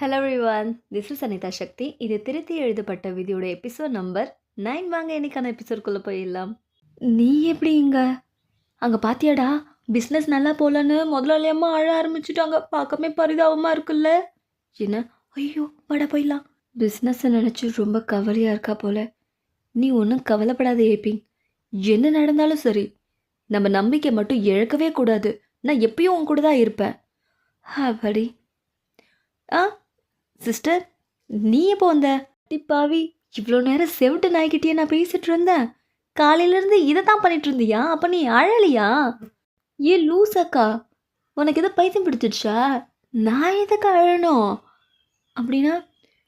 Hello Rivaan this is Anitha Sakthi இது திருத்தி எழுதப்பட்ட விதியோட எபிசோட் நம்பர் நைன் வாங்க இன்னைக்கான எபிசோட்குள்ளே போயிடலாம். நீ எப்படி இங்க? அங்கே பாத்தியாடா? பிஸ்னஸ் நல்லா போகலன்னு முதலாளியம்மா அழ ஆரம்பிச்சுட்டாங்க. பார்க்கவே பரிதாபமாக இருக்குல்ல? என்ன? ஐயோ பட போயிடலாம். பிஸ்னஸை நினச்சி ரொம்ப கவலையாக இருக்கா போல. நீ ஒன்றும் கவலைப்படாத ஏப்பிங் என்ன நடந்தாலும் சரி நம்ம நம்பிக்கை மட்டும் இழக்கவே கூடாது. நான் எப்பயும் உன் கூட தான் இருப்பேன். அப்படி ஆ சிஸ்டர் நீ எப்போ வந்த? பாவி இவ்வளோ நேரம் செவிட்டு நாய்கிட்டே நான் பேசிட்டு இருந்தேன். காலையிலேருந்து இதை தான் பண்ணிட்டு இருந்தியா? அப்போ நீ அழலையா? ஏ லூசக்கா உனக்கு எதோ பைத்தியம் பிடிச்சிடுச்சா? நான் எதுக்கு அழணும்? அப்படின்னா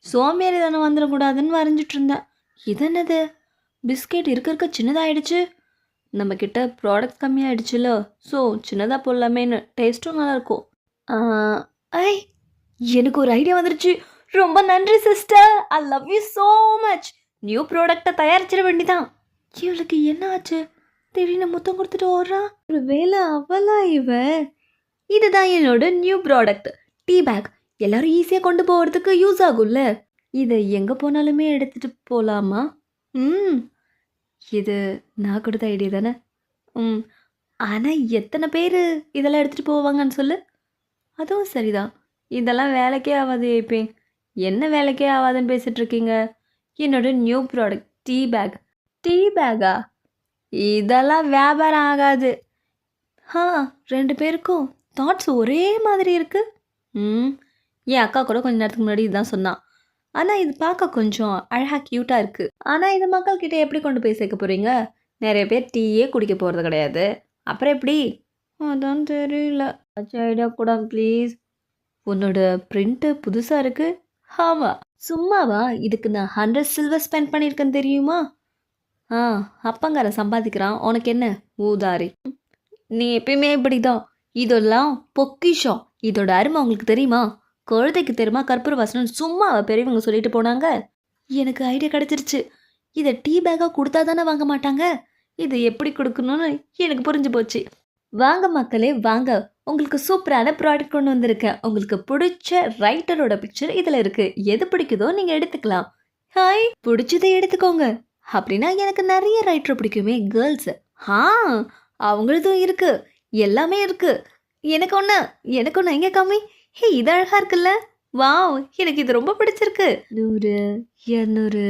சோம்பேறி தானே வந்துடக்கூடாதுன்னு வரைஞ்சிட்டு இருந்தேன். இதென்னது? என்னது பிஸ்கெட் இருக்க இருக்க சின்னதாகிடுச்சு நம்மக்கிட்ட ப்ராடக்ட் கம்மியாயிடுச்சுல ஸோ சின்னதாக போடலாமேன்னு டேஸ்ட்டும் நல்லாயிருக்கும். ஐ எனக்கு ஒரு ஐடியா வந்துருச்சு. ரொம்ப நன்றி sister I love you so much new ப்ராடக்டை தயாரிச்சிட வேண்டிதான். இவளுக்கு என்ன ஆச்சு? திடீர்னு முத்தம் கொடுத்துட்டு ஓடுறா? ஒரு வேலை அவளா இவ? இதுதான் என்னோட நியூ ப்ராடக்ட் டீ பேக் எல்லாரும் ஈஸியாக கொண்டு போகிறதுக்கு யூஸ் ஆகும்ல. இதை எங்கே போனாலுமே எடுத்துகிட்டு போகலாமா ம். இது நான் கொடுத்த ஐடியா தானே? ம். ஆனால் எத்தனை பேர் இதெல்லாம் எடுத்துகிட்டு போவாங்கன்னு சொல்லு? அதுவும் சரிதான். இதெல்லாம் வேலைக்கே ஆகாது ஏபி என்ன வேலைக்கே ஆகாதுன்னு பேசிட்டு இருக்கீங்க என்னோட new product tea bag. Tea பேக்கா இதெல்லாம் வியாபாரம் ஆகாது. ஆ ரெண்டு பேருக்கும் தாட்ஸ் ஒரே மாதிரி இருக்குது ம் என் அக்கா கூட கொஞ்ச நேரத்துக்கு முன்னாடி இதுதான் சொன்னான் ஆனால் இது பார்க்க கொஞ்சம் அழகாக க்யூட்டாக இருக்குது ஆனால் இது மக்கள்கிட்ட எப்படி கொண்டு போய் சேர்க்க போகிறீங்க நிறைய பேர் டீயே குடிக்க போகிறது கிடையாது. அப்புறம் எப்படி? அதான் தெரியல. ஐடியா கூட ப்ளீஸ் உன்னோட பிரிண்ட்டு புதுசாக இருக்கு. ஆமாம் சும்மாவா? இதுக்கு நான் ஹண்ட்ரட் சில்வர் ஸ்பெண்ட் பண்ணியிருக்கேன் தெரியுமா? ஆ அப்பங்கார சம்பாதிக்கிறான். உனக்கு என்ன? ஊதாரி. நீ எப்பயுமே இப்படிதான். இதெல்லாம் பொக்கிஷம். இதோட அருமை உங்களுக்கு தெரியுமா? குழந்தைக்கு தெரியுமா? கற்பூர வாசனம் சும்மா பெரியவங்க சொல்லிட்டு போனாங்க. எனக்கு ஐடியா கிடச்சிருச்சு. இதை டீ பேக்காக கொடுத்தா தானே வாங்க மாட்டாங்க? இது எப்படி கொடுக்கணும்னு எனக்கு புரிஞ்சு போச்சு. வாங்க மக்களே வாங்க. உங்களுக்கு சூப்பரான ப்ராடக்ட் கொண்டு வந்திருக்கேன். உங்களுக்கு பிடிச்ச ரைட்டரோட பிக்சர் இதில் இருக்குது எது பிடிக்குதோ நீங்கள் எடுத்துக்கலாம். ஹாய் பிடிச்சதை எடுத்துக்கோங்க. அப்படின்னா எனக்கு நிறைய ரைட்டர் பிடிக்குமே கேர்ள்ஸு ஆ அவங்களதும் இருக்குது எல்லாமே இருக்குது எனக்கு ஒன்று எனக்கு ஒன்று எங்கே கம்மி? ஹே இது அழகாக இருக்குல்ல? வாவ் எனக்கு இது ரொம்ப பிடிச்சிருக்கு. நூறு இரநூறு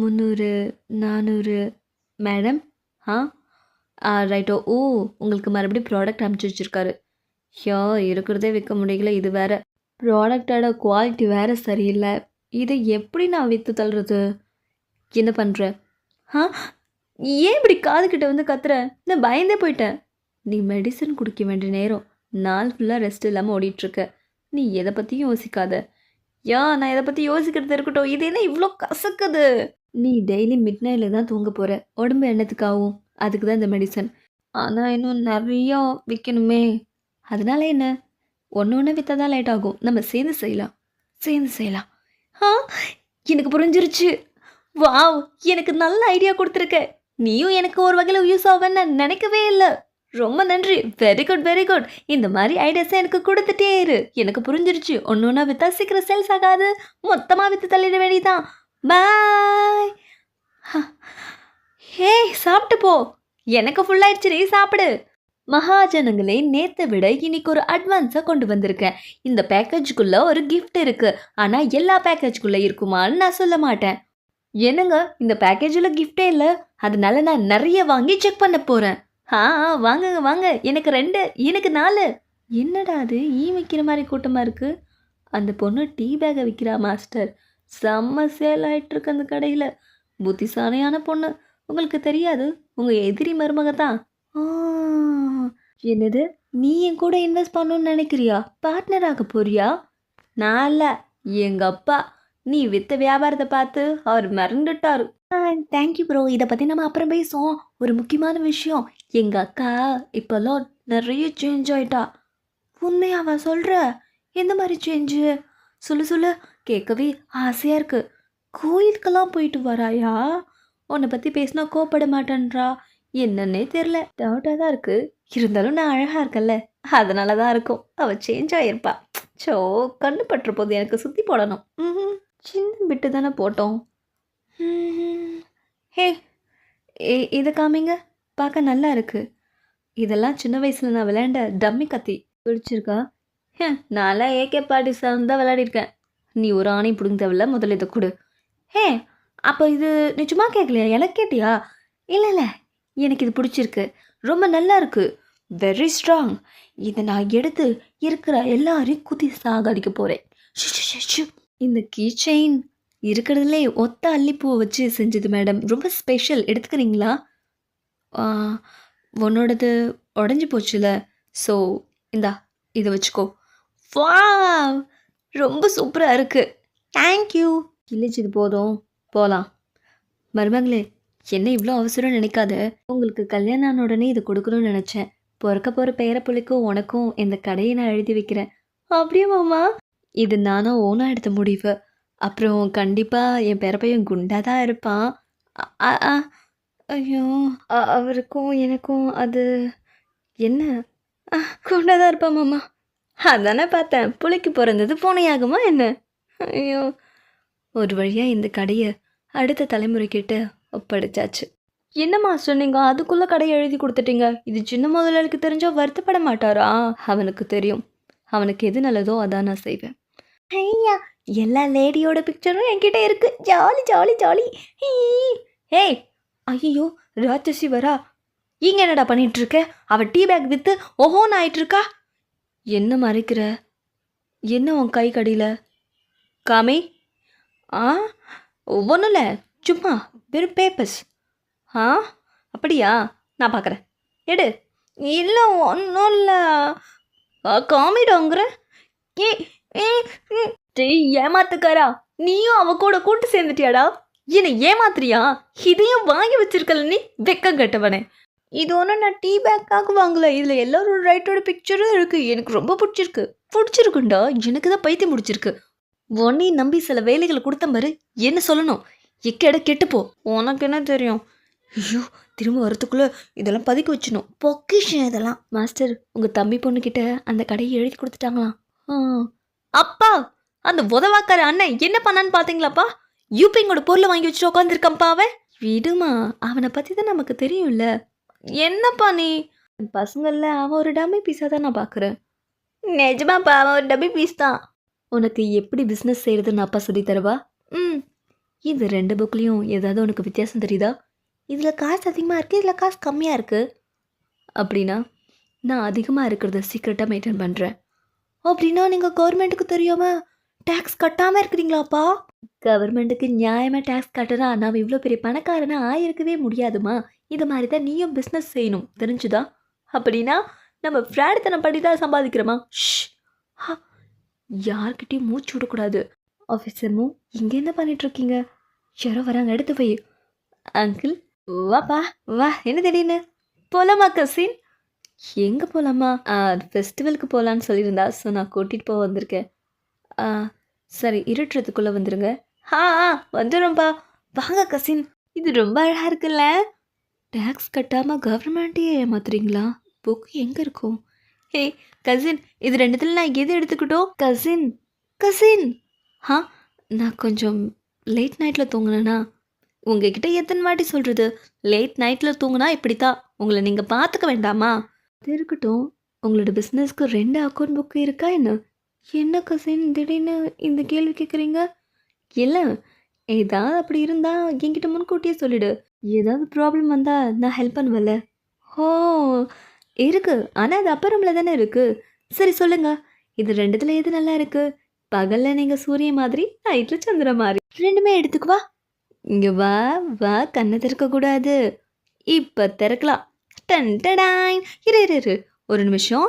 முந்நூறு நானூறு. மேடம் ஆ ஆ ரைட்டோ ஓ உங்களுக்கு மறுபடியும் ப்ராடக்ட் அனுப்பிச்சி வச்சிருக்காரு. ஷோ இருக்கிறதே விற்க முடியல. இது வேற ப்ராடக்டோட குவாலிட்டி வேற சரியில்லை. இதை எப்படி நான் விற்று தள்ளுறது? என்ன பண்ணுற ஆ ஏன் இப்படி காதுகிட்ட வந்து கத்துற? நான் பயந்தே போயிட்டேன். நீ மெடிசன் குடிக்க வேண்டிய நேரம் நாள் ஃபுல்லாக ரெஸ்ட் இல்லாமல் ஓடிட்டுருக்க. நீ எதை பற்றியும் யோசிக்காத. யா நான் இதை பற்றி யோசிக்கிறது இருக்கட்டும். இது என்ன இவ்வளோ கசக்குது? நீ டெய்லி மிட் நைட்டில் தான் தூங்க போகிற உடம்பு எண்ணத்துக்காகும் அதுக்கு தான் இந்த மெடிசன் ஆனால் இன்னும் நிறையா விற்கணுமே அதனால என்ன? ஒன்று ஒன்று விற்றா தான் லேட் ஆகும். நம்ம சேர்ந்து செய்யலாம். சேர்ந்து செய்யலாம். ஆ? எனக்கு புரிஞ்சிருச்சு. வாவ்! எனக்கு நல்ல ஐடியா கொடுத்துருக்க. நீயும் எனக்கு ஒரு வகையில் யூஸ் ஆவேன்னு நான் நினைக்கவே இல்லை. ரொம்ப நன்றி. வெரி குட் வெரி குட் இந்த மாதிரி ஐடியாஸை எனக்கு கொடுத்துட்டே இரு. எனக்கு புரிஞ்சிருச்சு. ஒன்று ஒன்றா விற்றா சீக்கிரம் சேல்ஸ் ஆகாது. மொத்தமாக விற்று தள்ளிட வேண்டியதான் பாய் ஹே. சாப்பிட்டு போ. எனக்கு ஃபுல்லாயிடுச்சு நீ சாப்பிடு. மகாஜனங்களே நேற்றை விட இன்னைக்கு ஒரு அட்வான்ஸாக கொண்டு வந்திருக்கேன். இந்த பேக்கேஜுக்குள்ளே ஒரு கிஃப்ட் இருக்குது ஆனால் எல்லா பேக்கேஜ்குள்ளே இருக்குமான்னு நான் சொல்ல மாட்டேன். என்னங்க? இந்த பேக்கேஜில் கிஃப்டே இல்லை? அதனால நான் நிறைய வாங்கி செக் பண்ண போகிறேன் ஆ வாங்குங்க வாங்க. எனக்கு ரெண்டு எனக்கு நாலு. என்னடா அது? ஈ விற்கிற மாதிரி கூட்டமாக இருக்குது அந்த பொண்ணு டீ பேக்கை விற்கிறா மாஸ்டர் செம்ம சேல் ஆகிட்டுருக்கு அந்த கடையில். புத்திசாலியான பொண்ணு. உங்களுக்கு தெரியாது? உங்கள் எதிரி மருமக தான் என்னது? நீ என் கூட இன்வெஸ்ட் பண்ணணும்னு நினைக்கிறியா? பார்ட்னர் ஆக போறியா? நான் இல்லை. எங்கள் அப்பா. நீ வித்த வியாபாரத்தை பார்த்து அவர் மறந்துட்டாரு. தேங்க்யூ ப்ரோ இதை பற்றி நம்ம அப்புறம் பேசுவோம். ஒரு முக்கியமான விஷயம். எங்கள் அக்கா இப்போல்லாம் நிறைய சேஞ்ச் ஆயிட்டா. உண்மையாவா சொல்கிற எந்த மாதிரி சேஞ்சு சொல்லு சொல்லு. கேட்கவே ஆசையாக இருக்குது கோயிலுக்கெல்லாம் போயிட்டு வராயா? உன்னை பற்றி பேசினா கோப்பட மாட்டேன்றா. என்னன்னே தெரில டவுட்டாக தான் இருக்குது இருந்தாலும் நான் அழகாக இருக்கல்ல அதனால தான் இருக்கும். அவள் சேஞ்ச் ஆகியிருப்பா சோ கண்ணு பட்டுற போது எனக்கு சுற்றி போடணும். ம்ஹும். சின்ன பிட்டு தானே போட்டோம். ஹே ஏ இதை காமிங்க. பார்க்க நல்லா இருக்கு. இதெல்லாம் சின்ன வயசில் நான் விளையாண்ட டம்மி கத்தி. பிடிச்சிருக்கா? ஹே நான்லாம் ஏகே பாட்டி சார் தான் விளையாடிருக்கேன். நீ ஒரு ஆணை பிடுங்க தேவையில்ல. முதல்ல இதை கொடு. ஹே அப்போ இது நிஜமா கேட்கலையா எனக்கு கேட்டியா? இல்லை இல்லை. எனக்கு இது பிடிச்சிருக்கு. ரொம்ப நல்லா இருக்குது வெரி ஸ்ட்ராங் இதை நான் எடுத்து இருக்கிற எல்லாரையும் குத்தி சாகடிக்க போகிறேன் இந்த கீ செயின் இருக்கிறதுலே ஒத்த அல்லிப்பூவை வச்சு செஞ்சது மேடம் ரொம்ப ஸ்பெஷல் எடுத்துக்கிறீங்களா? உன்னோடது உடஞ்சி போச்சுல. ஸோ இந்தா இதை வச்சுக்கோ. வா ரொம்ப சூப்பராக இருக்குது தேங்க்யூ கிழிச்சது போதும். போகலாம் மருமங்களே என்ன இவ்வளோ அவசரம் நினைக்காத. உங்களுக்கு கல்யாணம் ஆன உடனே இது கொடுக்கணும்னு நினச்சேன். பிறக்க போகிற பேரப்புள்ளைக்கும் உனக்கும் இந்த கடையை நான் எழுதி வைக்கிறேன். அப்படியே மாமா? இது நானும் ஓனாக எடுத்த முடிவு. அப்புறம் கண்டிப்பாக என் பேரப்பையன் குண்டாக தான் இருப்பான் ஐயோ அவருக்கும் எனக்கும் அது என்ன? குண்டாக தான் இருப்பான் மாமா. அதானே பார்த்தேன். புளிக்கு பிறந்தது பூனையாகுமா என்ன? ஐயோ. ஒரு வழியாக இந்த கடையை அடுத்த தலைமுறைக்கிட்ட ஒப்படைச்சாச்சு. என்னம்மா சொன்னீங்க? அதுக்குள்ளே கடையை எழுதி கொடுத்துட்டீங்க. இது சின்ன முதலாளிக்கு தெரிஞ்சால் வருத்தப்பட மாட்டாரா? அவனுக்கு தெரியும். அவனுக்கு எது நல்லதோ அதான் நான் செய்வேன். ஐயா எல்லா லேடியோட பிக்சரும் என்கிட்ட இருக்கு. Jolly jolly jolly. ஏய் ஐயோ ராட்சசி வரா. இங்க என்னடா பண்ணிட்டு இருக்க அவ டீ பேக் வித்து ஓஹோன்னு ஆயிட்டு இருக்கா என்ன மறைக்கிற? என்ன உன் கை கடியில? காமி? ஆ? ஒவ்வொன்றும் இல்லை சும்மா வெறும் பேப்பர்ஸ் ஆ? அப்படியா? நான் பார்க்குறேன் எடு. இல்லை ஒன்றும் இல்லை. காமிடாங்கிற ஏ ஏ ஏ. ஏமாத்துக்காரா? நீயும் அவ கூட கூட்டு சேர்ந்துட்டியாடா? என்னை ஏமாத்துறியா? இதையும் வாங்கி வச்சிருக்கல நீ? வெக்கம் கட்டவனே. இது ஒன்றும் நான் டீ பேக்காக வாங்கல. இதில் எல்லாரோட ரைட்டோட பிக்சரும் இருக்குது எனக்கு ரொம்ப பிடிச்சிருக்கு. பிடிச்சிருக்குண்டா. எனக்கு தான் பைத்தியம் முடிச்சிருக்கு உன்னையும் நம்பி சில வேலைகளை கொடுத்த மாதிரி என்ன சொல்லணும்? எக்கேட கெட்டுப்போ. உனக்கு என்ன தெரியும்? ஐயோ திரும்ப வரத்துக்குள்ளே இதெல்லாம் பதுக்கி வச்சிடணும். பொக்கிஷன் இதெல்லாம். மாஸ்டர் உங்கள் தம்பி பொண்ணுக்கிட்ட அந்த கடையை எழுதி கொடுத்துட்டாங்களாம். அப்பா அந்த உதவாக்கார அண்ணன் என்ன பண்ணான்னு பார்த்தீங்களாப்பா யூபிங்கோட பொருளை வாங்கி வச்சுட்டு உட்காந்துருக்கான்ப்பா அவன். விடுமா அவனை பற்றி தான் நமக்கு தெரியும்ல. என்னப்பா நீ? பசங்களில் அவன் ஒரு டம்மி பீஸாக தான் நான் பார்க்குறேன் நிஜமாப்பா அவன் ஒரு டம்மி பீஸ் தான். உனக்கு எப்படி பிஸ்னஸ் செய்கிறதுன்னு அப்பா சொல்லி தரவா? ம். இது ரெண்டு புக்லேயும் ஏதாவது உனக்கு வித்தியாசம் தெரியுதா? இதில் காசு அதிகமாக இருக்குது இதில் காசு கம்மியாக இருக்குது அப்படின்னா நான் அதிகமாக இருக்கிறத சீக்கிரட்டாக மெயின்டைன் பண்ணுறேன் அப்படின்னா நீங்கள் கவர்மெண்ட்டுக்கு தெரியாமல் டேக்ஸ் கட்டாமல் இருக்கிறீங்களாப்பா? கவர்மெண்ட்டுக்கு நியாயமாக டேக்ஸ் கட்டினா நாம் இவ்வளோ பெரிய பணக்காரனா ஆயிருக்கவே முடியாதுமா? இது மாதிரி தான் நீயும் பிஸ்னஸ் செய்யணும். தெரிஞ்சுதா? அப்படின்னா நம்ம ஃப்ராடுத்தனம் பண்ணி தான் சம்பாதிக்கிறோமா ஷ் யார்கிட்டையும் மூச்சு விடக்கூடாது. ஆஃபீஸர்மோ இங்கே என்ன பண்ணிட்டு இருக்கீங்க யாரோ வராங்க எடுத்து போய். அங்கிள் வாப்பா வா என்ன திடீர்னு? போலாமா கசின் எங்கே போகலாமா ஃபெஸ்டிவலுக்கு போகலான்னு சொல்லியிருந்தா ஸோ நான் கூட்டிகிட்டு போக வந்திருக்கேன். ஆ, சரி இருட்டுறதுக்குள்ளே வந்துடுங்க ஆ ஆ வாங்க கசின் இது ரொம்ப அழகாக இருக்குல்ல? டேக்ஸ் கட்டாமல் கவர்மெண்ட்டையே ஏமாத்துறீங்களா? புக் எங்கே இருக்கும்? ஹே கசின் இது ரெண்டுத்துல நான் எது எடுத்துக்கிட்டோம்? கசின் கசின் ஆ நான் கொஞ்சம் லேட் நைட்டில் தூங்கினேனா? உங்ககிட்ட எத்தனை வாட்டி சொல்கிறது லேட் நைட்டில் தூங்கினா இப்படி தான் உங்களை நீங்கள் பார்த்துக்க வேண்டாமா? அது இருக்கட்டும். உங்களோட பிஸ்னஸ்க்கு ரெண்டு அக்கௌண்ட் புக்கு இருக்கா என்ன? என்ன கசின் திடீர்னு இந்த கேள்வி கேட்குறீங்க இல்லை. ஏதாவது அப்படி இருந்தால் என்கிட்ட முன்கூட்டியே சொல்லிடு. ஏதாவது ப்ராப்ளம் வந்தால் நான் ஹெல்ப் பண்ணுவேன்ல. ஓ இருக்குது ஆனால் அது அப்புறம்ல தானே இருக்குது சரி சொல்லுங்கள் இது ரெண்டுத்தில் எது நல்லா இருக்குது பகல்ல நீங்க சூரிய மாதிரி நைட்ல சந்திர மாதிரி. ரெண்டுமே எடுத்துக்குவா இங்க வா வா கண்ணை திறக்க கூடாது. இப்ப திறக்கலாம். டன் டடாய். இரு இரு இரு. ஒரு நிமிஷம்.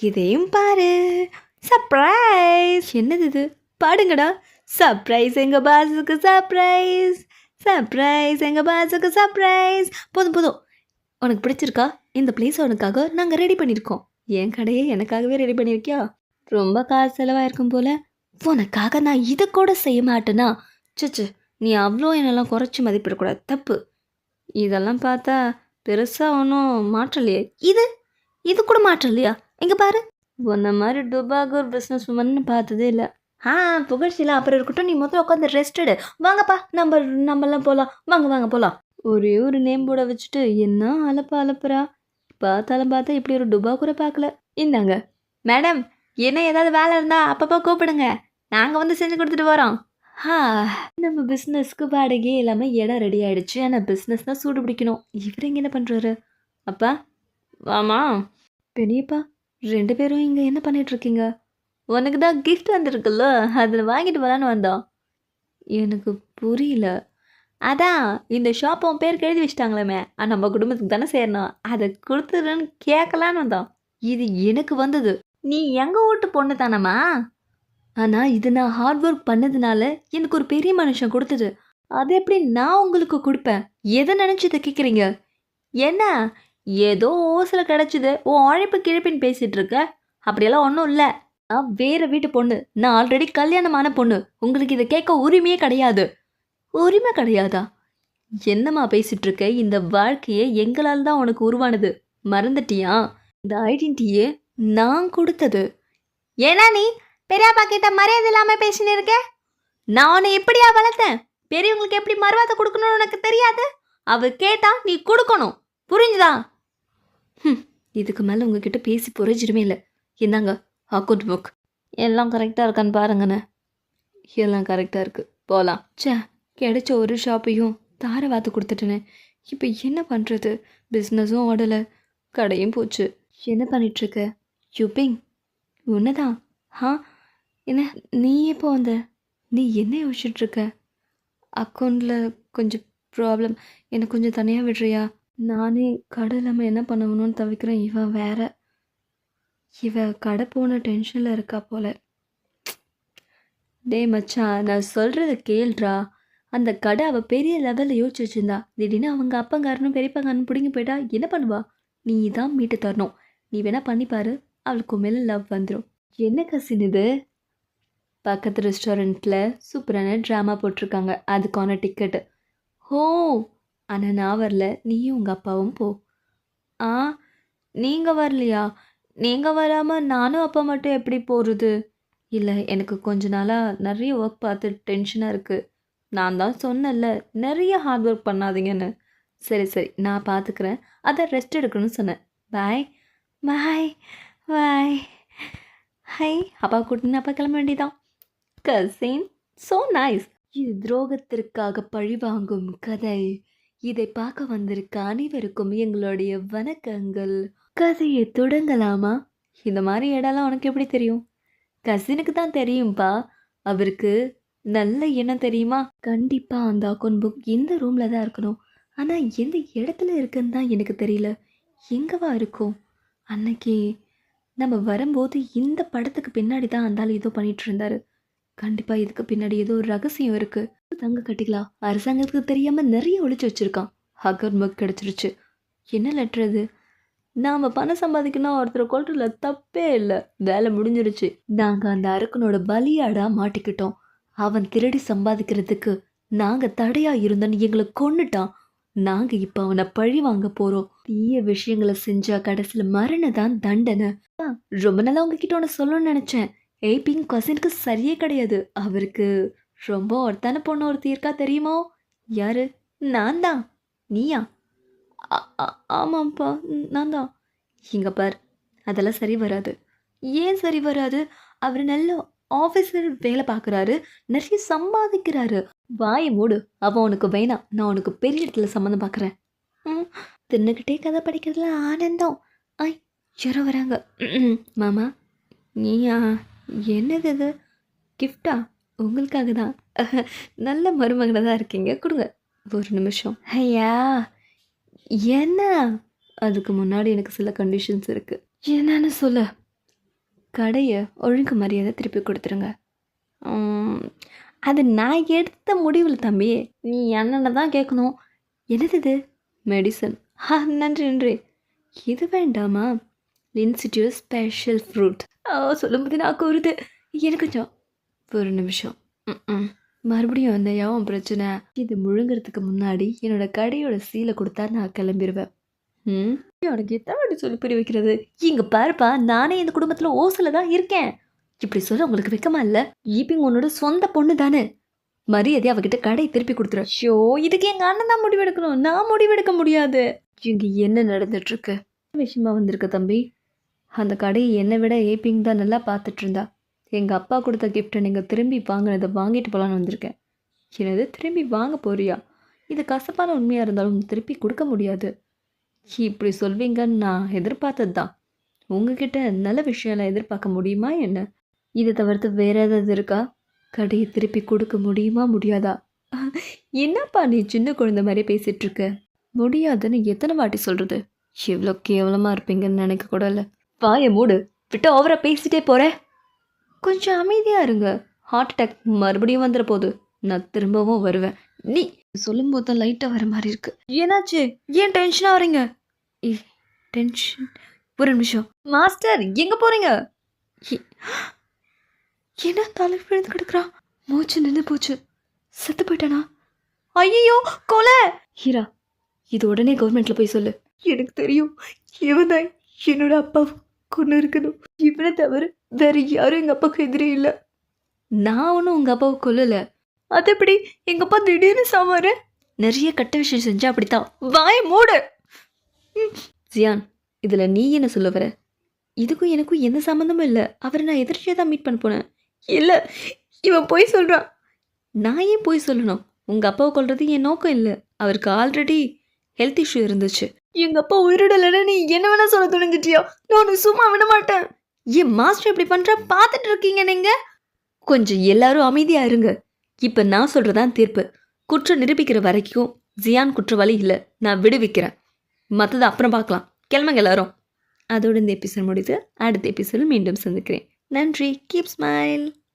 இதையும் பாரு. சர்ப்ரைஸ் என்னது இது? பாடுங்கடா. சர்ப்ரைஸ் எங்க பாஸுக்கு சர்ப்ரைஸ் சர்ப்ரைஸ் எங்க பாஸுக்கு சர்ப்ரைஸ் போதும் போதும். உனக்கு பிடிச்சிருக்கா? இந்த பிளேஸ் உனக்காக நாங்கள் ரெடி பண்ணியிருக்கோம் என் கடையை எனக்காகவே ரெடி பண்ணியிருக்கியா ரொம்ப காசு செலவாயிருக்கும் போல. உனக்காக நான் இதை கூட செய்ய மாட்டேனா? சச்சு நீ அவ்வளோ என்னெல்லாம் குறைச்சி மதிப்பிடக்கூடாது. தப்பு. இதெல்லாம் பார்த்தா பெருசாக ஒன்றும் மாற்றலையே. இது? இது கூட மாற்றம் இல்லையா இங்கே பாரு. உன்ன மாதிரி டுபாக ஒரு பிஸ்னஸ் உமன் பார்த்ததே இல்லை. ஆ புகழ்ச்சிலாம் அப்புறம் இருக்கட்டும். நீ முதல்ல உட்காந்து ரெஸ்டடு வாங்கப்பா நம்ம நம்மலாம் போகலாம் வாங்க வாங்க போகலாம் ஒரே ஒரு நேம் போட வச்சுட்டு என்ன அலப்பா அலப்புறா? பார்த்தாலும் பார்த்தா இப்படி ஒரு டுபா கூட பார்க்கல. இந்தாங்க. மேடம் என்ன ஏதாவது வேலை இருந்தால் அப்பப்போ கூப்பிடுங்க. நாங்கள் வந்து செஞ்சு கொடுத்துட்டு வரோம் ஹா நம்ம பிஸ்னஸ்க்கு வாடகையே இல்லாமல் இடம் ரெடி ஆகிடுச்சு ஆனால் பிஸ்னஸ் தான் சூடு பிடிக்கணும். இவர் இங்கே என்ன பண்ணுறாரு அப்பா வாமா. பெரியப்பா ரெண்டு பேரும் இங்கே என்ன பண்ணிகிட்ருக்கீங்க உனக்கு தான் கிஃப்ட் வந்திருக்குல்ல அதில் வாங்கிட்டு வரலான்னு வந்தோம். எனக்கு புரியல. அதான் இந்த ஷாப் உன் பேருக்கு எழுதி வச்சிட்டாங்களேமே. நம்ம குடும்பத்துக்கு தானே சேரணும். அதை கொடுத்துருன்னு கேட்கலான்னு வந்தோம். இது எனக்கு வந்தது. நீ எங்கள் வீட்டு பொண்ணு தானம்மா? ஆனால் இது நான் ஹார்ட் ஒர்க் பண்ணதுனால எனக்கு ஒரு பெரிய மனுஷன் கொடுத்தது. அது எப்படி நான் உங்களுக்கு கொடுப்பேன்? எதை நினச்சி இதை கேட்குறீங்க என்ன? ஏதோ ஓசில் கிடச்சிது. உன் உழைப்பு கிழப்பின்னு பேசிகிட்டு இருக்க. அப்படியெல்லாம் ஒன்றும் இல்லை. நான் வேறு வீட்டு பொண்ணு. நான் ஆல்ரெடி கல்யாணமான பொண்ணு. உங்களுக்கு இதை கேட்க உரிமையே கிடையாது. உரிமை கிடையாதா? என்னம்மா பேசிட்டு இருக்க? இந்த வாழ்க்கையே எங்களால் தான் உனக்கு உருவானது. மறந்துட்டியா? இந்த ஐடென்டிட்டியே நான் கொடுத்தது. ஏன்னா நீ பெரியப்பா கிட்ட மரியாதை இல்லாமல் பேசினு இருக்க நான் உன்னை எப்படியா வளர்த்தேன்? பெரியவங்களுக்கு எப்படி மரியாதை கொடுக்கணும்னு உனக்கு தெரியாது? அவ கேட்டா நீ கொடுக்கணும். புரிஞ்சுதா? ஹம், இதுக்கு மேலே உங்ககிட்ட பேசி புரிஞ்சிருமே இல்லை. இந்தாங்க அக்கௌண்ட் புக் எல்லாம் கரெக்டாக இருக்கான்னு பாருங்கண்ணே. எல்லாம் கரெக்டாக இருக்குது போகலாம் ச்சே கிடைச்ச ஒரு ஷாப்பையும் தார வாத்து கொடுத்துட்டேனே. இப்போ என்ன பண்ணுறது பிஸ்னஸும் ஓடலை. கடையும் போச்சு. என்ன பண்ணிகிட்ருக்க யுபிங் உன்னதான். ஆ? என்ன நீ எப்போ வந்த? நீ என்ன யோசிச்சுட்ருக்க? அக்கௌண்ட்டில் கொஞ்சம் ப்ராப்ளம் என்னை கொஞ்சம் தனியாக விடுறியா? நானே கடை இல்லாமல் என்ன பண்ணணும்னு தவிக்கிறேன். இவன் வேற. இவ கடை போன டென்ஷனில் இருக்கா போல. டேய் மச்சான் நான் சொல்கிறத கேள்றா. அந்த கடை அவள் பெரிய லெவலில் யோசிச்சு வச்சிருந்தா. திடீர்னு அவங்க அப்பங்காரனும் பெரியப்பங்காரனும் பிடிங்கி போயிட்டா என்ன பண்ணுவா? நீ தான் மீட்டு தரணும். நீ வேணா பண்ணிப்பாரு அவளுக்கு மேலே லவ் வந்துடும் என்ன கசின் இது? பக்கத்து ரெஸ்டாரண்ட்டில் சூப்பரான ட்ராமா போட்டிருக்காங்க. அதுக்கான டிக்கெட்டு ஹோ ஆனால் நான் வரல. நீயும் உங்கள் அப்பாவும் போ. ஆ நீங்கள் வரலையா? நீங்கள் வராமல் நானும் அப்பா மட்டும் எப்படி போகிறது இல்லை எனக்கு கொஞ்ச நாளாக நிறைய ஒர்க் பார்த்து டென்ஷனாக இருக்குது நான் தான் சொன்னேன்ல நிறைய ஹார்ட் ஒர்க் பண்ணாதீங்கன்னு. சரி சரி நான் பார்த்துக்கிறேன் அதான் ரெஸ்ட் எடுக்கணும்னு சொன்னேன். பாய் பாய் பாய் ஹை அப்பா கூட்டின்னு அப்பா கிளம்ப வேண்டியதான் கசின் ஸோ நைஸ் இது துரோகத்திற்காக பழிவாங்கும் கதை. இதை பார்க்க வந்திருக்க அனைவருக்கும் எங்களுடைய வணக்கங்கள். கதையை தொடங்கலாமா? இந்த மாதிரி இடம்லாம் உனக்கு எப்படி தெரியும்? கசினுக்கு தான் தெரியும்பா. அவருக்கு நல்ல எண்ணம் தெரியுமா? கண்டிப்பாக அந்த அக்கௌண்ட் புக் இந்த ரூமில் தான் இருக்கணும். ஆனால் எந்த இடத்துல இருக்குன்னு தான் எனக்கு தெரியல. எங்கவா இருக்கும்? அன்னைக்கு நம்ம வரும்போது இந்த படத்துக்கு பின்னாடி தான் அந்த ஆள் ஏதோ பண்ணிகிட்ருந்தாரு இருந்தாரு. கண்டிப்பா இதுக்கு பின்னாடி ஏதோ ஒரு ரகசியம் இருக்கு. தங்க கட்டிக்கலாம் அரசாங்கத்துக்கு தெரியாம நிறைய ஒழிச்சு வச்சிருக்கான். அக்கௌண்ட் புக் கிடைச்சிருச்சு. என்ன லெட்டர் அது நாம பணம் சம்பாதிக்கணும் ஒருத்தர் கொல்றதுல தப்பே இல்லை. வேலை முடிஞ்சிருச்சு. நாங்க அந்த அரக்கனோட பலியாடா மாட்டிக்கிட்டோம். அவன் திருடி சம்பாதிக்கிறதுக்கு நாங்க தடையா இருந்தோன்னு எங்களை கொன்னுட்டான். நாங்க இப்ப அவனை பழி வாங்க போறோம். தீய விஷயங்களை செஞ்சா கடைசியில மரண தான் தண்டனை ரொம்ப நாளாக உங்ககிட்ட ஒன்று சொல்லணும்னு நினைச்சேன். ஏபிங் கசினுக்கு சரியே கிடையாது. அவருக்கு ரொம்ப ஒருத்தான பொண்ணு ஒருத்தி இருக்கா தெரியுமோ? யாரு? நான் தான் நீயா ஆமாம்ப்பா. நான் தான் இங்கே பார். அதெல்லாம் சரி வராது. ஏன் சரி வராது? அவர் நல்ல ஆஃபீஸர் வேலை பார்க்குறாரு. நிறைய சம்பாதிக்கிறாரு. வாயை மூடு. அவன் உனக்கு வேணாம் நான் உனக்கு பெரிய இடத்துல சம்மந்தம் பார்க்குறேன். ம். தின்னுக்கிட்டே கதை படிக்கிறதுல ஆனந்தம். ஐ யாரோ வராங்க. மாமா? நீயா? என்னது இது? கிஃப்டா? உங்களுக்காக தான் நல்ல மருமகனாக தான் இருக்கீங்க. கொடுங்க. ஒரு நிமிஷம். ஐயா. என்ன? அதுக்கு முன்னாடி எனக்கு சில கண்டிஷன்ஸ் இருக்குது என்னன்னு சொல்ல. கடையை ஒழுங்கு மரியாதை திருப்பி கொடுத்துருங்க. அது நான் எடுத்த முடிவில் தம்பி. நீ என்னென்ன தான் கேட்கணும். என்னது இது? மெடிசன் ஆ நன்றி நன்றி. இது வேண்டாமா? இன்ஸ்டியூட் ஸ்பெஷல் ஃப்ரூட் சொல்லும்போது நான் கூறுது. எனக்கு கொஞ்சம் ஒரு நிமிஷம். ம் மறுபடியும் அந்த யாவும் பிரச்சனை? இது முழுங்கிறதுக்கு முன்னாடி என்னோட கடையோட சீலை கொடுத்தா நான் கிளம்பிடுவேன் ம்? உனக்கு எத்தனை வாட்டி சொல்லி புரிய வைக்கிறது? இங்க பாருப்பா நானே இந்த குடும்பத்துல ஓசில தான் இருக்கேன். இப்படி சொல்ல உங்களுக்கு வெக்கமா இல்ல? ஈப்பிங் உன்னோட சொந்த பொண்ணு தானே. மரியாதை அவகிட்ட கடையை திருப்பி கொடுத்துரு. ஷோ இதுக்கு எங்க அண்ணன் தான் முடிவெடுக்கணும். நான் முடிவெடுக்க முடியாது. இங்க என்ன நடந்துட்டு இருக்கு? விஷயமா வந்திருக்க தம்பி. அந்த கடையை என்னை விட ஏபிங் தான் நல்லா பார்த்துட்டு இருந்தா அப்பா கொடுத்த கிஃப்ட்டை நீங்கள் திரும்பி வாங்கினதை வாங்கிட்டு போலான்னு வந்திருக்கேன். என்னது திரும்பி வாங்க போறியா? இது கசப்பான உண்மையாக இருந்தாலும் திருப்பி கொடுக்க முடியாது. இப்படி சொல்வீங்கன்னு நான் எதிர்பார்த்தது தான். உங்ககிட்ட நல்ல விஷயம்லாம் எதிர்பார்க்க முடியுமா என்ன? இதை தவிர்த்து வேற ஏதாவது இருக்கா? கடையை திருப்பி கொடுக்க முடியுமா முடியாதா? என்னப்பா நீ சின்ன குழந்தை மாதிரி பேசிகிட்ருக்க இருக்க முடியாதுன்னு எத்தனை வாட்டி சொல்கிறது எவ்வளோ கேவலமாக இருப்பீங்கன்னு நினைக்க கூட இல்லை. வாயை மூடு. விட்டு ஓவரா பேசிட்டே போற. கொஞ்சம் அமைதியா இருங்க. ஹார்ட் அட்டாக் மறுபடியும் வந்துட போகுது நான் திரும்பவும் வருவேன். நீ சொல்லும் போது தான் லைட்டாக வர மாதிரி இருக்கு. என்னாச்சு? ஏன் டென்ஷனாக வரீங்க டென்ஷன் ஒரு நிமிஷம். மாஸ்டர் எங்க போறீங்க? எ- என்ன தலை விழுந்து கிடக்குறான் மூச்சு நின்று போச்சு. செத்து போயிட்டானா? ஐயோ கொலை! ஹீரா இது உடனே கவர்மெண்ட்ல போய் சொல்லு. எனக்கு தெரியும் இவன் தான் என்னோட அப்பா கொண்டு இருக்கணும். இவனை தவிர வேற யாரும் எங்க அப்பாவுக்கு எதிரே இல்லை. நான் ஒன்றும் உங்க அப்பாவை கொல்லல. அது எப்படி? எங்க அப்பா திடீர்னு சாமாரு நிறைய கட்ட விஷயம் செஞ்சா அப்படித்தான். வாய மூடு. ம். ஜியான் இதுல நீ என்ன சொல்ல வர? இதுக்கும் எனக்கும் எந்த சம்மந்தமும் இல்லை. அவரை நான் எதிர்ச்சியாக தான் மீட் பண்ண போனேன். இல்லை இவன் போய் சொல்கிறான் நான் ஏன் போய் சொல்லணும்? உங்கள் அப்பாவை கொல்றது என் நோக்கம் இல்லை. அவருக்கு ஆல்ரெடி ஹெல்த் இஷ்யூ இருந்துச்சு. எங்கள் அப்பா உயிரிடலைன்னு நீ என்ன வேணா சொல்ல துணிஞ்சிட்டியா? நான் சும்மா விட மாட்டேன். என் மாஸ்டர் இப்படி பண்ணுற பார்த்துட்டு இருக்கீங்க நீங்கள் கொஞ்சம் எல்லாரும் அமைதியாக இருங்க. இப்போ நான் சொல்கிறதான் தீர்ப்பு. குற்றம் நிரூபிக்கிற வரைக்கும் ஜியான் குற்றவாளி இல்லை. நான் விடுவிக்கிறேன். மற்றதை அப்புறம் பார்க்கலாம். கிளம்புங்க எல்லாரும். அதோட இந்த எபிசோட் முடியுது. அடுத்த எபிசோடில் மீண்டும் சந்திக்கிறேன். நன்றி. Keep smile